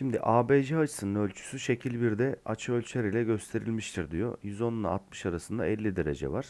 Şimdi ABC açısının ölçüsü şekil 1'de açı ölçer ile gösterilmiştir diyor. 110 ile 60 arasında 50 derece var.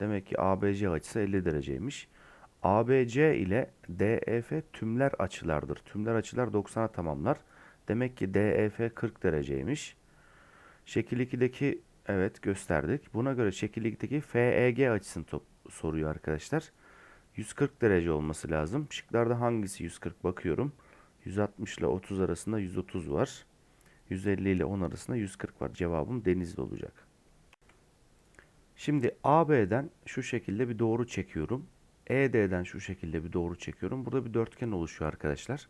Demek ki ABC açısı 50 dereceymiş. ABC ile DEF tümler açılardır. Tümler açılar 90'a tamamlar. Demek ki DEF 40 dereceymiş. Şekil 2'deki evet gösterdik. Buna göre şekil 2'deki FEG açısını top- soruyor arkadaşlar. 140 derece olması lazım. Şıklarda hangisi 140 bakıyorum. 160 ile 30 arasında 130 var. 150 ile 10 arasında 140 var. Cevabım Denizli olacak. Şimdi AB'den şu şekilde bir doğru çekiyorum. ED'den şu şekilde bir doğru çekiyorum. Burada bir dörtgen oluşuyor arkadaşlar.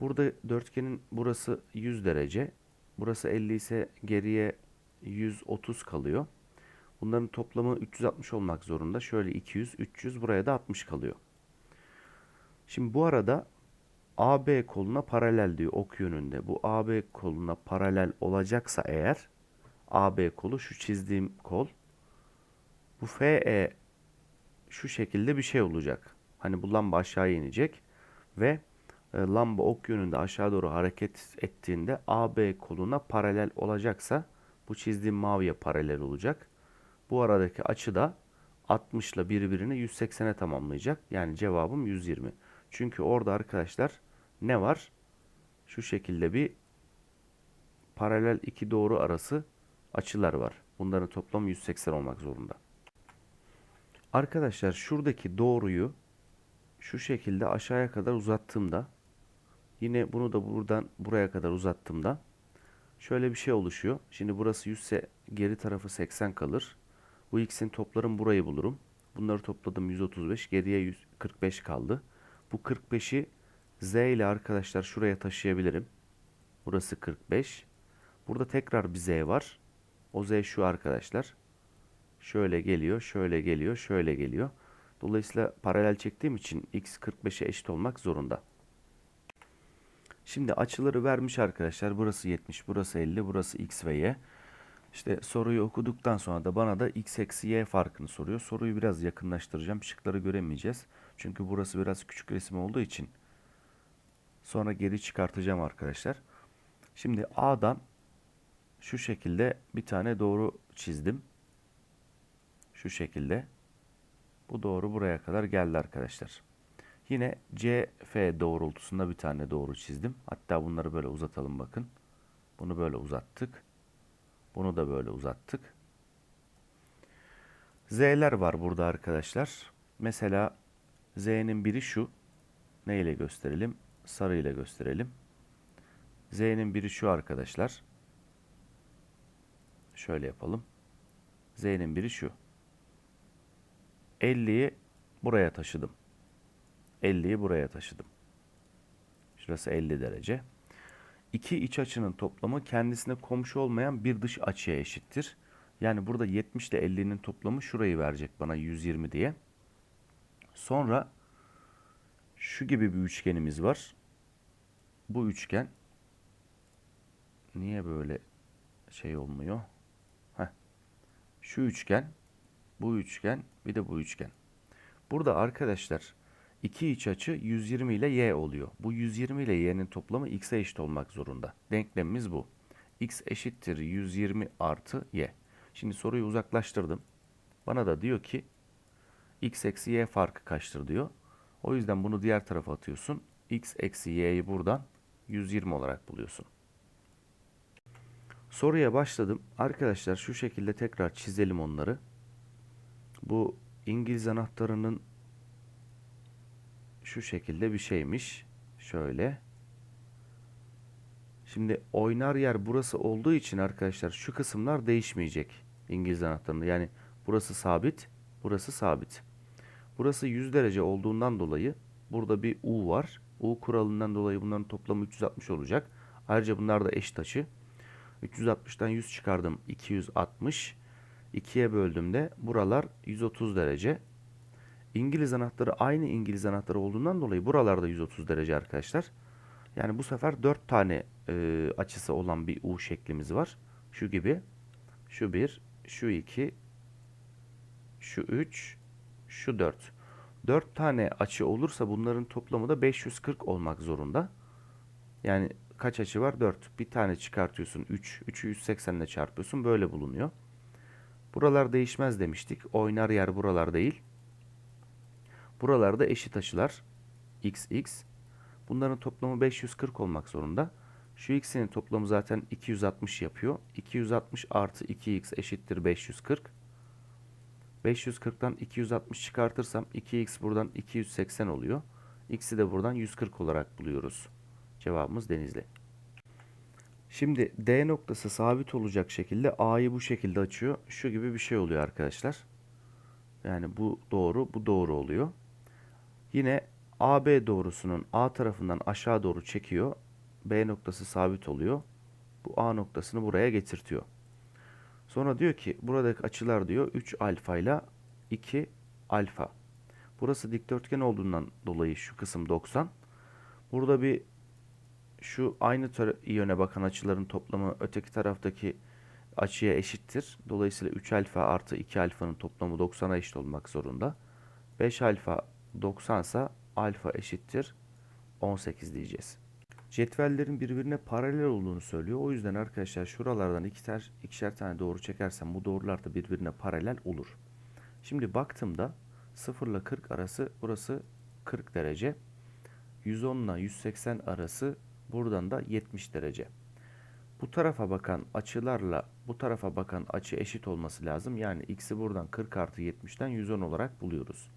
Burada dörtgenin burası 100 derece. Burası 50 ise geriye 130 kalıyor. Bunların toplamı 360 olmak zorunda. Şöyle 200, 300 buraya da 60 kalıyor. Şimdi bu arada AB koluna paralel diyor ok yönünde. Bu AB koluna paralel olacaksa eğer AB kolu şu çizdiğim kol. Bu FE şu şekilde bir şey olacak. Hani bu lamba aşağı inecek ve e, lamba ok yönünde aşağı doğru hareket ettiğinde AB koluna paralel olacaksa bu çizdiğim maviye paralel olacak. Bu aradaki açı da 60 ile birbirini 180'e tamamlayacak. Yani cevabım 120. Çünkü orada arkadaşlar ne var? Şu şekilde bir paralel iki doğru arası açılar var. Bunların toplamı 180 olmak zorunda. Arkadaşlar şuradaki doğruyu şu şekilde aşağıya kadar uzattığımda yine bunu da buradan buraya kadar uzattığımda şöyle bir şey oluşuyor. Şimdi burası 100 ise geri tarafı 80 kalır. Bu ikisinin toplarım burayı bulurum. Bunları topladım 135. Geriye 145 kaldı. Bu 45'i Z ile arkadaşlar şuraya taşıyabilirim. Burası 45. Burada tekrar bir Z var. O Z şu arkadaşlar. Şöyle geliyor, şöyle geliyor, şöyle geliyor. Dolayısıyla paralel çektiğim için x 45'e eşit olmak zorunda. Şimdi açıları vermiş arkadaşlar. Burası 70, burası 50, burası x ve y. İşte soruyu okuduktan sonra da bana da x eksi y farkını soruyor. Soruyu biraz yakınlaştıracağım. Şıkları göremeyeceğiz. Çünkü burası biraz küçük resim olduğu için. Sonra geri çıkartacağım arkadaşlar. Şimdi A'dan şu şekilde bir tane doğru çizdim. Şu şekilde. Bu doğru buraya kadar geldi arkadaşlar. Yine CF doğrultusunda bir tane doğru çizdim. Hatta bunları böyle uzatalım bakın. Bunu böyle uzattık. Bunu da böyle uzattık. Z'ler var burada arkadaşlar. Mesela Z'nin biri şu. Ne ile gösterelim? Sarı ile gösterelim. Z'nin biri şu arkadaşlar. Şöyle yapalım. Z'nin biri şu. 50'yi buraya taşıdım. 50'yi buraya taşıdım. Şurası 50 derece. İki iç açının toplamı kendisine komşu olmayan bir dış açıya eşittir. Yani burada 70 ile 50'nin toplamı şurayı verecek bana 120 diye. Sonra şu gibi bir üçgenimiz var. Bu üçgen niye böyle şey olmuyor? Heh. Şu üçgen, bu üçgen, bir de bu üçgen. Burada arkadaşlar iki iç açı 120 ile y oluyor. Bu 120 ile y'nin toplamı x'e eşit olmak zorunda. Denklemimiz bu. x eşittir 120 artı y. Şimdi soruyu uzaklaştırdım. Bana da diyor ki x eksi y farkı kaçtır diyor. O yüzden bunu diğer tarafa atıyorsun. x eksi y'yi buradan 120 olarak buluyorsun. Soruya başladım. Arkadaşlar şu şekilde tekrar çizelim onları. Bu İngiliz anahtarının şu şekilde bir şeymiş. Şöyle. Şimdi oynar yer burası olduğu için arkadaşlar şu kısımlar değişmeyecek İngiliz anahtarında. Yani burası sabit, burası sabit. Burası 100 derece olduğundan dolayı burada bir U var. U kuralından dolayı bunların toplamı 360 olacak. Ayrıca bunlar da eşit açı. 360'tan 100 çıkardım 260. 2'ye böldüğümde buralar 130 derece. İngiliz anahtarı aynı İngiliz anahtarı olduğundan dolayı buralarda 130 derece arkadaşlar. Yani bu sefer 4 tane e, açısı olan bir U şeklimiz var. Şu gibi. Şu 1, şu 2, şu 3, şu 4. 4 tane açı olursa bunların toplamı da 540 olmak zorunda. Yani kaç açı var? 4. Bir tane çıkartıyorsun 3. 3'ü 180 ile çarpıyorsun. Böyle bulunuyor. Buralar değişmez demiştik. Oynar yer buralar değil. Buralarda eşit açılar. x x. Bunların toplamı 540 olmak zorunda. Şu x'in toplamı zaten 260 yapıyor. 260 artı 2x eşittir 540. 540'tan 260 çıkartırsam 2x buradan 280 oluyor. X'i de buradan 140 olarak buluyoruz. Cevabımız Denizli. Şimdi D noktası sabit olacak şekilde A'yı bu şekilde açıyor. Şu gibi bir şey oluyor arkadaşlar. Yani bu doğru, bu doğru oluyor. Yine AB doğrusunun A tarafından aşağı doğru çekiyor. B noktası sabit oluyor. Bu A noktasını buraya getirtiyor. Sonra diyor ki buradaki açılar diyor 3 alfa ile 2 alfa. Burası dikdörtgen olduğundan dolayı şu kısım 90. Burada bir şu aynı yöne bakan açıların toplamı öteki taraftaki açıya eşittir. Dolayısıyla 3 alfa artı 2 alfanın toplamı 90'a eşit olmak zorunda. 5 alfa 90 ise alfa eşittir 18 diyeceğiz. Cetvellerin birbirine paralel olduğunu söylüyor. O yüzden arkadaşlar şuralardan iki ter, ikişer tane doğru çekersem bu doğrular da birbirine paralel olur. Şimdi baktığımda 0 ile 40 arası burası 40 derece. 110 ile 180 arası buradan da 70 derece. Bu tarafa bakan açılarla bu tarafa bakan açı eşit olması lazım. Yani x'i buradan 40 artı 70'ten 110 olarak buluyoruz.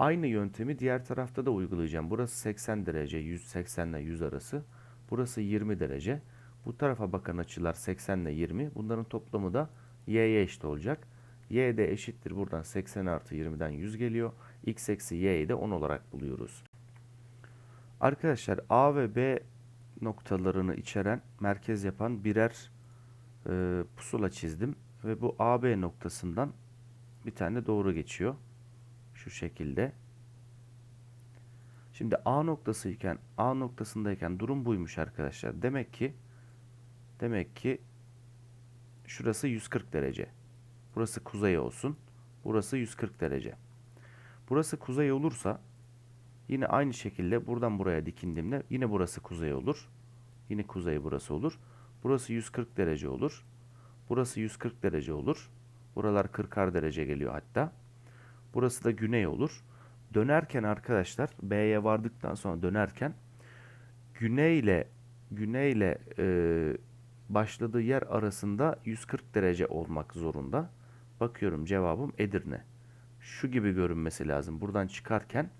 Aynı yöntemi diğer tarafta da uygulayacağım. Burası 80 derece, 180 ile 100 arası. Burası 20 derece. Bu tarafa bakan açılar 80 ile 20. Bunların toplamı da y'ye eşit olacak. y de eşittir. Buradan 80 artı 20'den 100 geliyor. x eksi y'yi de 10 olarak buluyoruz. Arkadaşlar A ve B noktalarını içeren, merkez yapan birer e, pusula çizdim. Ve bu AB noktasından bir tane doğru geçiyor. Şu şekilde. Şimdi A noktası iken A noktasındayken durum buymuş arkadaşlar. Demek ki demek ki şurası 140 derece. Burası kuzey olsun. Burası 140 derece. Burası kuzey olursa yine aynı şekilde buradan buraya dikindiğimde yine burası kuzey olur. Yine kuzey burası olur. Burası 140 derece olur. Burası 140 derece olur. Buralar 40'ar derece geliyor hatta. Burası da güney olur. Dönerken arkadaşlar B'ye vardıktan sonra dönerken güneyle güneyle e, başladığı yer arasında 140 derece olmak zorunda. Bakıyorum cevabım Edirne. Şu gibi görünmesi lazım. Buradan çıkarken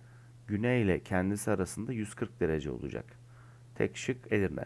güneyle kendisi arasında 140 derece olacak. Tek şık Edirne.